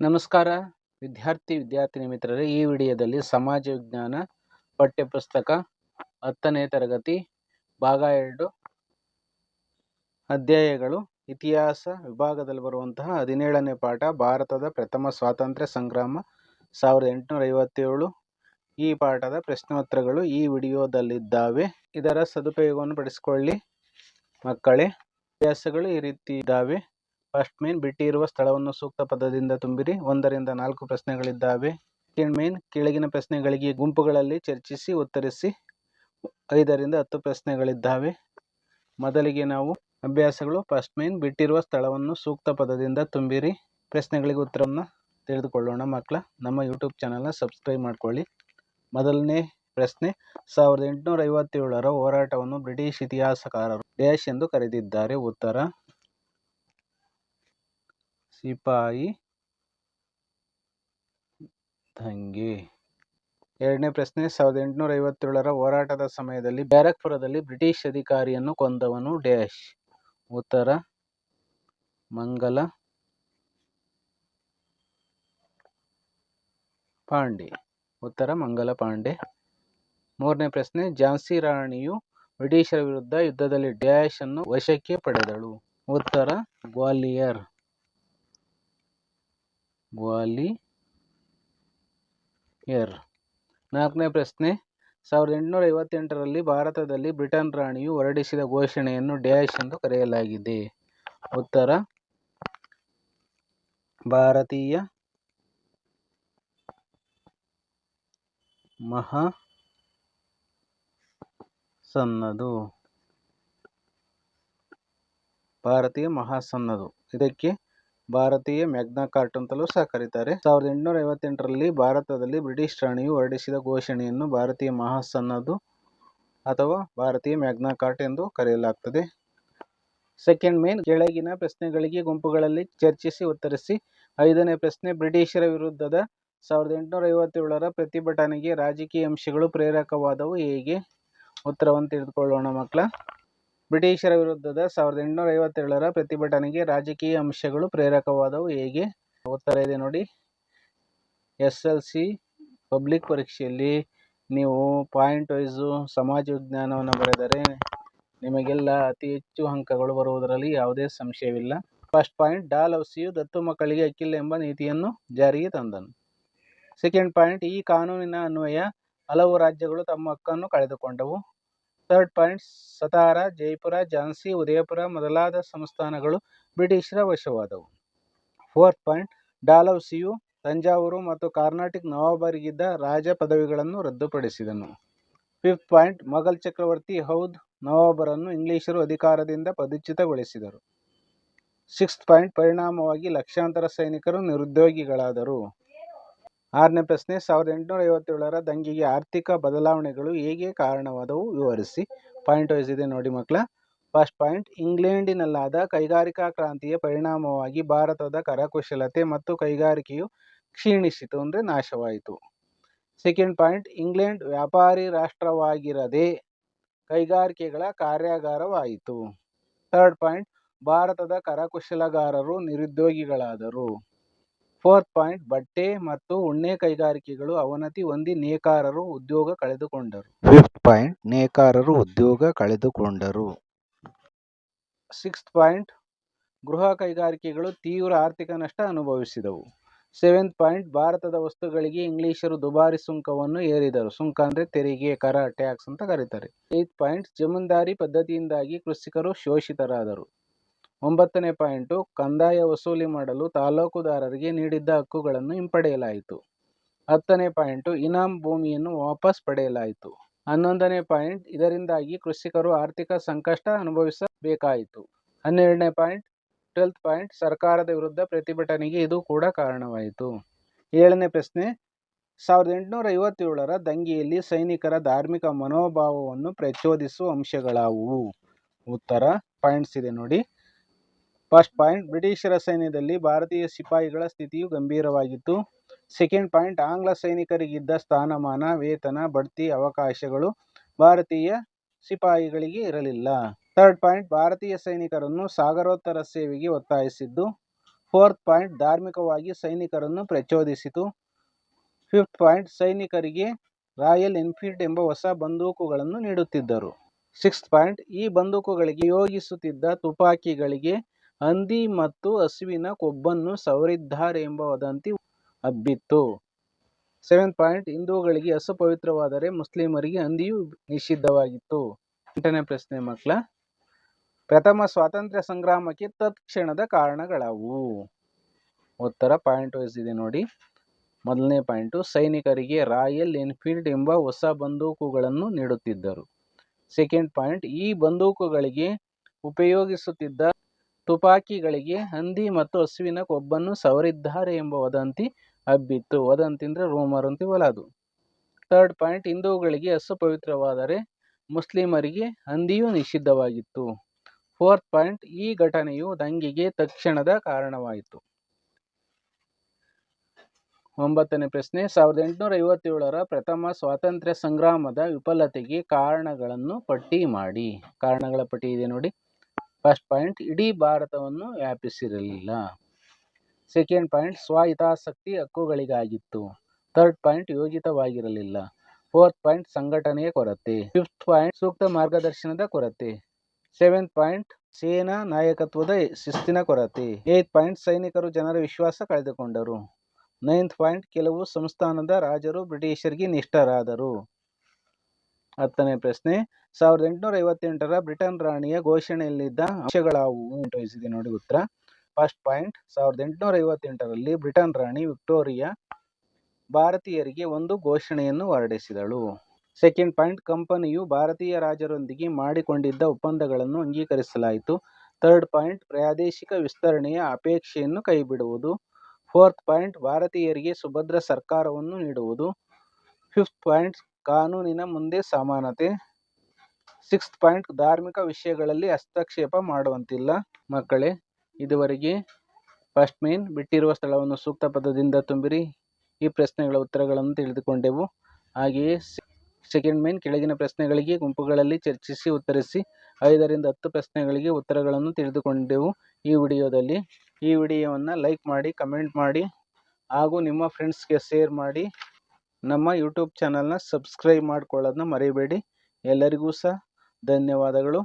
ನಮಸ್ಕಾರ, ವಿದ್ಯಾರ್ಥಿ ವಿದ್ಯಾರ್ಥಿನಿ ಮಿತ್ರರೇ. ಈ ವಿಡಿಯೋದಲ್ಲಿ ಸಮಾಜ ವಿಜ್ಞಾನ ಪಠ್ಯಪುಸ್ತಕ ಹತ್ತನೇ ತರಗತಿ, ಭಾಗ ಎರಡು ಅಧ್ಯಾಯಗಳು, ಇತಿಹಾಸ ವಿಭಾಗದಲ್ಲಿ ಬರುವಂತಹ ಹದಿನೇಳನೇ ಪಾಠ, ಭಾರತದ ಪ್ರಥಮ ಸ್ವಾತಂತ್ರ್ಯ ಸಂಗ್ರಾಮ ಸಾವಿರದ ಎಂಟುನೂರ ಐವತ್ತೇಳು ಈ ಪಾಠದ ಪ್ರಶ್ನೋತ್ತರಗಳು ಈ ವಿಡಿಯೋದಲ್ಲಿದ್ದಾವೆ. ಇದರ ಸದುಪಯೋಗವನ್ನು ಪಡಿಸಿಕೊಳ್ಳಿ. ಮಕ್ಕಳೇ, ಅಭ್ಯಾಸಗಳು ಈ ರೀತಿ ಇದ್ದಾವೆ. ಫಸ್ಟ್ ಮೇನ್ ಬಿಟ್ಟಿರುವ ಸ್ಥಳವನ್ನು ಸೂಕ್ತ ಪದದಿಂದ ತುಂಬಿರಿ. ಒಂದರಿಂದ ನಾಲ್ಕು ಪ್ರಶ್ನೆಗಳಿದ್ದಾವೆ. ಮೇನ್ ಕೆಳಗಿನ ಪ್ರಶ್ನೆಗಳಿಗೆ ಗುಂಪುಗಳಲ್ಲಿ ಚರ್ಚಿಸಿ, ಉತ್ತರಿಸಿ. ಐದರಿಂದ ಹತ್ತು ಪ್ರಶ್ನೆಗಳಿದ್ದಾವೆ. ಮೊದಲಿಗೆ ನಾವು ಅಭ್ಯಾಸಗಳು. ಫಸ್ಟ್ ಮೇನ್ ಬಿಟ್ಟಿರುವ ಸ್ಥಳವನ್ನು ಸೂಕ್ತ ಪದದಿಂದ ತುಂಬಿರಿ. ಪ್ರಶ್ನೆಗಳಿಗೆ ಉತ್ತರವನ್ನು ತಿಳಿದುಕೊಳ್ಳೋಣ ಮಕ್ಕಳ. ನಮ್ಮ ಯೂಟ್ಯೂಬ್ ಚಾನಲ್ನ ಸಬ್ಸ್ಕ್ರೈಬ್ ಮಾಡ್ಕೊಳ್ಳಿ. ಮೊದಲನೇ ಪ್ರಶ್ನೆ, ಸಾವಿರದ ಎಂಟುನೂರ ಐವತ್ತೇಳರ ಹೋರಾಟವನ್ನು ಬ್ರಿಟಿಷ್ ಇತಿಹಾಸಕಾರರು ಡ್ಯಾಶ್ ಎಂದು ಕರೆದಿದ್ದಾರೆ. ಉತ್ತರ ಸಿಪಾಯಿ ದಂಗೆ. ಎರಡನೇ ಪ್ರಶ್ನೆ, ಸಾವಿರದ ಎಂಟುನೂರ ಐವತ್ತೇಳರ ಹೋರಾಟದ ಸಮಯದಲ್ಲಿ ಬ್ಯಾರಕ್ಪುರದಲ್ಲಿ ಬ್ರಿಟಿಷ್ ಅಧಿಕಾರಿಯನ್ನು ಕೊಂದವನು ಡ್ಯಾಶ್. ಉತ್ತರ, ಮಂಗಲ ಪಾಂಡೆ. ಉತ್ತರ, ಮಂಗಲ ಪಾಂಡೆ. ಮೂರನೇ ಪ್ರಶ್ನೆ, ಝಾನ್ಸಿ ರಾಣಿಯು ಬ್ರಿಟಿಷರ ವಿರುದ್ಧ ಯುದ್ಧದಲ್ಲಿ ಡ್ಯಾಶ್ ಅನ್ನು ವಶಕ್ಕೆ ಪಡೆದಳು. ಉತ್ತರ, ಗ್ವಾಲಿಯರ್. ಗ್ವಾಲಿಯರ್ ನಾಲ್ಕನೇ ಪ್ರಶ್ನೆ, ಸಾವಿರದ ಎಂಟುನೂರ ಐವತ್ತೆಂಟರಲ್ಲಿ ಭಾರತದಲ್ಲಿ ಬ್ರಿಟನ್ ರಾಣಿಯು ಹೊರಡಿಸಿದ ಘೋಷಣೆಯನ್ನು ಡ್ಯಾಶ್ ಎಂದು ಕರೆಯಲಾಗಿದೆ. ಉತ್ತರ, ಭಾರತೀಯ ಮಹಾ ಸನ್ನದು. ಭಾರತೀಯ ಮಹಾಸನ್ನದು. ಇದಕ್ಕೆ ಭಾರತೀಯ ಮ್ಯಾಗ್ನಾ ಕಾರ್ಟ್ ಅಂತಲೂ ಸಹ ಕರೀತಾರೆ. ಸಾವಿರದ ಎಂಟುನೂರ ಐವತ್ತೆಂಟರಲ್ಲಿ ಭಾರತದಲ್ಲಿ ಬ್ರಿಟಿಷ್ ರಾಣಿಯು ಹೊರಡಿಸಿದ ಘೋಷಣೆಯನ್ನು ಭಾರತೀಯ ಮಹಾಸನ್ನದು ಅಥವಾ ಭಾರತೀಯ ಮ್ಯಾಗ್ನಾ ಕಾರ್ಟ್ ಎಂದು ಕರೆಯಲಾಗ್ತದೆ. ಸೆಕೆಂಡ್ ಮೇನ್, ಕೆಳಗಿನ ಪ್ರಶ್ನೆಗಳಿಗೆ ಗುಂಪುಗಳಲ್ಲಿ ಚರ್ಚಿಸಿ ಉತ್ತರಿಸಿ. ಐದನೇ ಪ್ರಶ್ನೆ, ಬ್ರಿಟಿಷರ ವಿರುದ್ಧದ ಸಾವಿರದ ಎಂಟುನೂರ ಐವತ್ತೇಳರ ಪ್ರತಿಭಟನೆಗೆ ರಾಜಕೀಯ ಅಂಶಗಳು ಪ್ರೇರಕವಾದವು ಹೇಗೆ? ಉತ್ತರವನ್ನು ತಿಳಿದುಕೊಳ್ಳೋಣ ಮಕ್ಕಳ. ಬ್ರಿಟಿಷರ ವಿರುದ್ಧದ ಸಾವಿರದ ಎಂಟುನೂರ ಐವತ್ತೇಳರ ಪ್ರತಿಭಟನೆಗೆ ರಾಜಕೀಯ ಅಂಶಗಳು ಪ್ರೇರಕವಾದವು ಹೇಗೆ? ಉತ್ತರ ಇದೆ ನೋಡಿ. ಎಸ್ ಎಲ್ ಸಿ ಪಬ್ಲಿಕ್ ಪರೀಕ್ಷೆಯಲ್ಲಿ ನೀವು ಪಾಯಿಂಟ್ ವೈಸು ಸಮಾಜ ವಿಜ್ಞಾನವನ್ನು ಬರೆದರೆ ನಿಮಗೆಲ್ಲ ಅತಿ ಹೆಚ್ಚು ಅಂಕಗಳು ಬರುವುದರಲ್ಲಿ ಯಾವುದೇ ಸಂಶಯವಿಲ್ಲ. ಫಸ್ಟ್ ಪಾಯಿಂಟ್, ಡಾಲ್ ಔಸಿಯು ದತ್ತು ಮಕ್ಕಳಿಗೆ ಅಕ್ಕಿಲ್ಲ ಎಂಬ ನೀತಿಯನ್ನು ಜಾರಿಗೆ ತಂದನು. ಸೆಕೆಂಡ್ ಪಾಯಿಂಟ್, ಈ ಕಾನೂನಿನ ಅನ್ವಯ ಹಲವು ರಾಜ್ಯಗಳು ತಮ್ಮ ಹಕ್ಕನ್ನು ಕಳೆದುಕೊಂಡವು. ಥರ್ಡ್ ಪಾಯಿಂಟ್ ಸತಾರಾ, ಜೈಪುರ, ಝಾನ್ಸಿ, ಉದಯಪುರ ಮೊದಲಾದ ಸಂಸ್ಥಾನಗಳು ಬ್ರಿಟಿಷರ ವಶವಾದವು. ಫೋರ್ತ್ ಪಾಯಿಂಟ್ ಡಾಲೌಸಿಯು ತಂಜಾವೂರು ಮತ್ತು ಕಾರ್ನಾಟಿಕ್ ನವಾಬರಿಗಿದ್ದ ರಾಜ ಪದವಿಗಳನ್ನು ರದ್ದುಪಡಿಸಿದನು. ಫಿಫ್ತ್ ಪಾಯಿಂಟ್, ಮೊಘಲ್ ಚಕ್ರವರ್ತಿ ಹೌದ್ ನವಾಬರನ್ನು ಇಂಗ್ಲಿಷರು ಅಧಿಕಾರದಿಂದ ಪದಚ್ಯುತಗೊಳಿಸಿದರು. ಸಿಕ್ಸ್ತ್ ಪಾಯಿಂಟ್, ಪರಿಣಾಮವಾಗಿ ಲಕ್ಷಾಂತರ ಸೈನಿಕರು ನಿರುದ್ಯೋಗಿಗಳಾದರು. ಆರನೇ ಪ್ರಶ್ನೆ, ಸಾವಿರದ ಎಂಟುನೂರ ಐವತ್ತೇಳರ ದಂಗೆಗೆ ಆರ್ಥಿಕ ಬದಲಾವಣೆಗಳು ಹೇಗೆ ಕಾರಣವಾದವು? ವಿವರಿಸಿ. ಪಾಯಿಂಟ್ ವೈಸ್ ಇದೆ ನೋಡಿ ಮಕ್ಕಳ. ಫಸ್ಟ್ ಪಾಯಿಂಟ್, ಇಂಗ್ಲೆಂಡಿನಲ್ಲಾದ ಕೈಗಾರಿಕಾ ಕ್ರಾಂತಿಯ ಪರಿಣಾಮವಾಗಿ ಭಾರತದ ಕರಕುಶಲತೆ ಮತ್ತು ಕೈಗಾರಿಕೆಯು ಕ್ಷೀಣಿಸಿತು ಅಂದರೆ ನಾಶವಾಯಿತು. ಸೆಕೆಂಡ್ ಪಾಯಿಂಟ್, ಇಂಗ್ಲೆಂಡ್ ವ್ಯಾಪಾರಿ ರಾಷ್ಟ್ರವಾಗಿರದೆ ಕೈಗಾರಿಕೆಗಳ ಕಾರ್ಯಾಗಾರವಾಯಿತು. ಥರ್ಡ್ ಪಾಯಿಂಟ್, ಭಾರತದ ಕರಕುಶಲಗಾರರು ನಿರುದ್ಯೋಗಿಗಳಾದರು. ಫೋರ್ತ್ ಪಾಯಿಂಟ್ ಬಟ್ಟೆ ಮತ್ತು ಉಣ್ಣೆ ಕೈಗಾರಿಕೆಗಳು ಅವನತಿ ಹೊಂದಿ ನೇಕಾರರು ಉದ್ಯೋಗ ಕಳೆದುಕೊಂಡರು. ಫಿಫ್ತ್ ಪಾಯಿಂಟ್ ನೇಕಾರರು ಉದ್ಯೋಗ ಕಳೆದುಕೊಂಡರು. ಸಿಕ್ಸ್ತ್ ಪಾಯಿಂಟ್ ಗೃಹ ಕೈಗಾರಿಕೆಗಳು ತೀವ್ರ ಆರ್ಥಿಕ ನಷ್ಟ ಅನುಭವಿಸಿದವು. ಸೆವೆಂತ್ ಪಾಯಿಂಟ್ ಭಾರತದ ವಸ್ತುಗಳಿಗೆ ಇಂಗ್ಲಿಷರು ದುಬಾರಿ ಸುಂಕವನ್ನು ಏರಿದರು. ಸುಂಕ ಅಂದರೆ ತೆರಿಗೆ ಕರ ಟ್ಯಾಕ್ಸ್ ಅಂತ ಕರೀತಾರೆ. ಏತ್ ಪಾಯಿಂಟ್ ಜಮೀನ್ದಾರಿ ಪದ್ಧತಿಯಿಂದಾಗಿ ಕೃಷಿಕರು ಶೋಷಿತರಾದರು. ಒಂಬತ್ತನೇ ಪಾಯಿಂಟು, ಕಂದಾಯ ವಸೂಲಿ ಮಾಡಲು ತಾಲೂಕುದಾರರಿಗೆ ನೀಡಿದ್ದ ಹಕ್ಕುಗಳನ್ನು ಹಿಂಪಡೆಯಲಾಯಿತು. ಹತ್ತನೇ ಪಾಯಿಂಟು, ಇನಾಮ್ ಭೂಮಿಯನ್ನು ವಾಪಸ್ ಪಡೆಯಲಾಯಿತು. ಹನ್ನೊಂದನೇ ಪಾಯಿಂಟ್, ಇದರಿಂದಾಗಿ ಕೃಷಿಕರು ಆರ್ಥಿಕ ಸಂಕಷ್ಟ ಅನುಭವಿಸಬೇಕಾಯಿತು. ಹನ್ನೆರಡನೇ ಪಾಯಿಂಟ್, ಟ್ವೆಲ್ತ್ ಪಾಯಿಂಟ್, ಸರ್ಕಾರದ ವಿರುದ್ಧ ಪ್ರತಿಭಟನೆಗೆ ಇದು ಕೂಡ ಕಾರಣವಾಯಿತು. ಏಳನೇ ಪ್ರಶ್ನೆ, ಸಾವಿರದ ಎಂಟುನೂರ ಐವತ್ತೇಳರ ದಂಗೆಯಲ್ಲಿ ಸೈನಿಕರ ಧಾರ್ಮಿಕ ಮನೋಭಾವವನ್ನು ಪ್ರಚೋದಿಸುವ ಅಂಶಗಳಾವುವು? ಉತ್ತರ, ಪಾಯಿಂಟ್ಸ್ ಇದೆ ನೋಡಿ. ಫಸ್ಟ್ ಪಾಯಿಂಟ್, ಬ್ರಿಟಿಷರ ಸೈನ್ಯದಲ್ಲಿ ಭಾರತೀಯ ಸಿಪಾಯಿಗಳ ಸ್ಥಿತಿಯು ಗಂಭೀರವಾಗಿತ್ತು. ಸೆಕೆಂಡ್ ಪಾಯಿಂಟ್, ಆಂಗ್ಲ ಸೈನಿಕರಿಗಿದ್ದ ಸ್ಥಾನಮಾನ, ವೇತನ, ಬಡ್ತಿ, ಅವಕಾಶಗಳು ಭಾರತೀಯ ಸಿಪಾಯಿಗಳಿಗೆ ಇರಲಿಲ್ಲ. ಥರ್ಡ್ ಪಾಯಿಂಟ್, ಭಾರತೀಯ ಸೈನಿಕರನ್ನು ಸಾಗರೋತ್ತರ ಸೇವೆಗೆ ಒತ್ತಾಯಿಸಿದ್ದು. ಫೋರ್ತ್ ಪಾಯಿಂಟ್, ಧಾರ್ಮಿಕವಾಗಿ ಸೈನಿಕರನ್ನು ಪ್ರಚೋದಿಸಿತು. ಫಿಫ್ತ್ ಪಾಯಿಂಟ್, ಸೈನಿಕರಿಗೆ ರಾಯಲ್ ಎನ್ಫೀಲ್ಡ್ ಎಂಬ ಹೊಸ ಬಂದೂಕುಗಳನ್ನು ನೀಡುತ್ತಿದ್ದರು. ಸಿಕ್ಸ್ತ್ ಪಾಯಿಂಟ್, ಈ ಬಂದೂಕುಗಳಿಗೆ ಯೋಗಿಸುತ್ತಿದ್ದ ತುಪಾಕಿಗಳಿಗೆ ಹಂದಿ ಮತ್ತು ಹಸುವಿನ ಕೊಬ್ಬನ್ನು ಸವರಿದ್ದಾರೆ ಎಂಬ ವದಂತಿ ಹಬ್ಬಿತ್ತು. ಸೆವೆನ್ ಪಾಯಿಂಟ್ ಹಿಂದೂಗಳಿಗೆ ಹಸು ಪವಿತ್ರವಾದರೆ ಮುಸ್ಲಿಮರಿಗೆ ಹಂದಿಯು ನಿಷಿದ್ಧವಾಗಿತ್ತು. ಎಂಟನೇ ಪ್ರಶ್ನೆ ಮಕ್ಕಳ, ಪ್ರಥಮ ಸ್ವಾತಂತ್ರ್ಯ ಸಂಗ್ರಾಮಕ್ಕೆ ತತ್ಕ್ಷಣದ ಕಾರಣಗಳಾವು? ಉತ್ತರ ಪಾಯಿಂಟ್ ವೈಸ್ ಇದೆ ನೋಡಿ. ಮೊದಲನೇ ಪಾಯಿಂಟು, ಸೈನಿಕರಿಗೆ ರಾಯಲ್ ಎನ್ಫೀಲ್ಡ್ ಎಂಬ ಹೊಸ ಬಂದೂಕುಗಳನ್ನು ನೀಡುತ್ತಿದ್ದರು. ಸೆಕೆಂಡ್ ಪಾಯಿಂಟ್, ಈ ಬಂದೂಕುಗಳಿಗೆ ಉಪಯೋಗಿಸುತ್ತಿದ್ದ ತುಪಾಕಿಗಳಿಗೆ ಹಂದಿ ಮತ್ತು ಹಸುವಿನ ಕೊಬ್ಬನ್ನು ಸವರಿದ್ದಾರೆ ಎಂಬ ವದಂತಿ ಹಬ್ಬಿತ್ತು. ವದಂತಿ ಅಂದರೆ ರೂಮರ್ ಅಂತೀವಲ್ಲ ಅದು ಥರ್ಡ್ ಪಾಯಿಂಟ್, ಹಿಂದೂಗಳಿಗೆ ಹಸು ಪವಿತ್ರವಾದರೆ ಮುಸ್ಲಿಮರಿಗೆ ಹಂದಿಯು ನಿಷಿದ್ಧವಾಗಿತ್ತು. ಫೋರ್ತ್ ಪಾಯಿಂಟ್, ಈ ಘಟನೆಯು ದಂಗೆಗೆ ತಕ್ಷಣದ ಕಾರಣವಾಯಿತು. ಒಂಬತ್ತನೇ ಪ್ರಶ್ನೆ, ಸಾವಿರದ ಎಂಟುನೂರ ಐವತ್ತೇಳರ ಪ್ರಥಮ ಸ್ವಾತಂತ್ರ್ಯ ಸಂಗ್ರಾಮದ ವಿಫಲತೆಗೆ ಕಾರಣಗಳನ್ನು ಪಟ್ಟಿ ಮಾಡಿ. ಕಾರಣಗಳ ಪಟ್ಟಿ ಇದೆ ನೋಡಿ. ಫಸ್ಟ್ ಪಾಯಿಂಟ್ ಇಡೀ ಭಾರತವನ್ನು ವ್ಯಾಪಿಸಿರಲಿಲ್ಲ. ಸೆಕೆಂಡ್ ಪಾಯಿಂಟ್ ಸ್ವಹಿತಾಸಕ್ತಿ ಹಕ್ಕುಗಳಿಗಾಗಿತ್ತು. ಥರ್ಡ್ ಪಾಯಿಂಟ್ ಯೋಜಿತವಾಗಿರಲಿಲ್ಲ. ಫೋರ್ತ್ ಪಾಯಿಂಟ್ ಸಂಘಟನೆಯ ಕೊರತೆ. ಫಿಫ್ತ್ ಪಾಯಿಂಟ್ ಸೂಕ್ತ ಮಾರ್ಗದರ್ಶನದ ಕೊರತೆ. ಸೆವೆಂತ್ ಪಾಯಿಂಟ್ ಸೇನಾ ನಾಯಕತ್ವದ ಶಿಸ್ತಿನ ಕೊರತೆ. ಏತ್ ಪಾಯಿಂಟ್ ಸೈನಿಕರು ಜನರ ವಿಶ್ವಾಸ ಕಳೆದುಕೊಂಡರು. ನೈನ್ತ್ ಪಾಯಿಂಟ್ ಕೆಲವು ಸಂಸ್ಥಾನದ ರಾಜರು ಬ್ರಿಟಿಷರಿಗೆ ನಿಷ್ಠರಾದರು. ಹತ್ತನೇ ಪ್ರಶ್ನೆ. ಸಾವಿರದ ಎಂಟುನೂರ ಐವತ್ತೆಂಟರ ಬ್ರಿಟನ್ ರಾಣಿಯ ಘೋಷಣೆಯಲ್ಲಿದ್ದ ಅಂಶಗಳಾವುವು? ವಹಿಸಿದೆ ನೋಡಿ ಉತ್ತರ. ಫಸ್ಟ್ ಪಾಯಿಂಟ್ ಸಾವಿರದ ಎಂಟುನೂರ ಐವತ್ತೆಂಟರಲ್ಲಿ ಬ್ರಿಟನ್ ರಾಣಿ ವಿಕ್ಟೋರಿಯಾ ಭಾರತೀಯರಿಗೆ ಒಂದು ಘೋಷಣೆಯನ್ನು ಹೊರಡಿಸಿದಳು. ಸೆಕೆಂಡ್ ಪಾಯಿಂಟ್ ಕಂಪನಿಯು ಭಾರತೀಯ ರಾಜರೊಂದಿಗೆ ಮಾಡಿಕೊಂಡಿದ್ದ ಒಪ್ಪಂದಗಳನ್ನು ಅಂಗೀಕರಿಸಲಾಯಿತು. ಥರ್ಡ್ ಪಾಯಿಂಟ್ ಪ್ರಾದೇಶಿಕ ವಿಸ್ತರಣೆಯ ಅಪೇಕ್ಷೆಯನ್ನು ಕೈಬಿಡುವುದು. ಫೋರ್ತ್ ಪಾಯಿಂಟ್ ಭಾರತೀಯರಿಗೆ ಸುಭದ್ರ ಸರ್ಕಾರವನ್ನು ನೀಡುವುದು. ಫಿಫ್ತ್ ಪಾಯಿಂಟ್ ಕಾನೂನಿನ ಮುಂದೆ ಸಮಾನತೆ. ಸಿಕ್ಸ್ತ್ ಪಾಯಿಂಟ್, ಧಾರ್ಮಿಕ ವಿಷಯಗಳಲ್ಲಿ ಹಸ್ತಕ್ಷೇಪ ಮಾಡುವಂತಿಲ್ಲ. ಮಕ್ಕಳೇ, ಇದುವರೆಗೆ ಫಸ್ಟ್ ಮೇನ್ ಬಿಟ್ಟಿರುವ ಸ್ಥಳವನ್ನು ಸೂಕ್ತ ಪದದಿಂದ ತುಂಬಿರಿ. ಈ ಪ್ರಶ್ನೆಗಳ ಉತ್ತರಗಳನ್ನು ತಿಳಿದುಕೊಂಡೆವು. ಹಾಗೆಯೇ ಸೆಕೆಂಡ್ ಮೇನ್ ಕೆಳಗಿನ ಪ್ರಶ್ನೆಗಳಿಗೆ ಗುಂಪುಗಳಲ್ಲಿ ಚರ್ಚಿಸಿ ಉತ್ತರಿಸಿ ಐದರಿಂದ ಹತ್ತು ಪ್ರಶ್ನೆಗಳಿಗೆ ಉತ್ತರಗಳನ್ನು ತಿಳಿದುಕೊಂಡೆವು ಈ ವಿಡಿಯೋದಲ್ಲಿ. ಈ ವಿಡಿಯೋವನ್ನು ಲೈಕ್ ಮಾಡಿ, ಕಮೆಂಟ್ ಮಾಡಿ ಹಾಗೂ ನಿಮ್ಮ ಫ್ರೆಂಡ್ಸ್ಗೆ ಶೇರ್ ಮಾಡಿ. ನಮ್ಮ ಯೂಟ್ಯೂಬ್ ಚಾನಲ್ನ ಸಬ್ಸ್ಕ್ರೈಬ್ ಮಾಡ್ಕೊಳ್ಳೋದನ್ನ ಮರಿಬೇಡಿ. ಎಲ್ಲರಿಗೂ ಸಹ ಧನ್ಯವಾದಗಳು.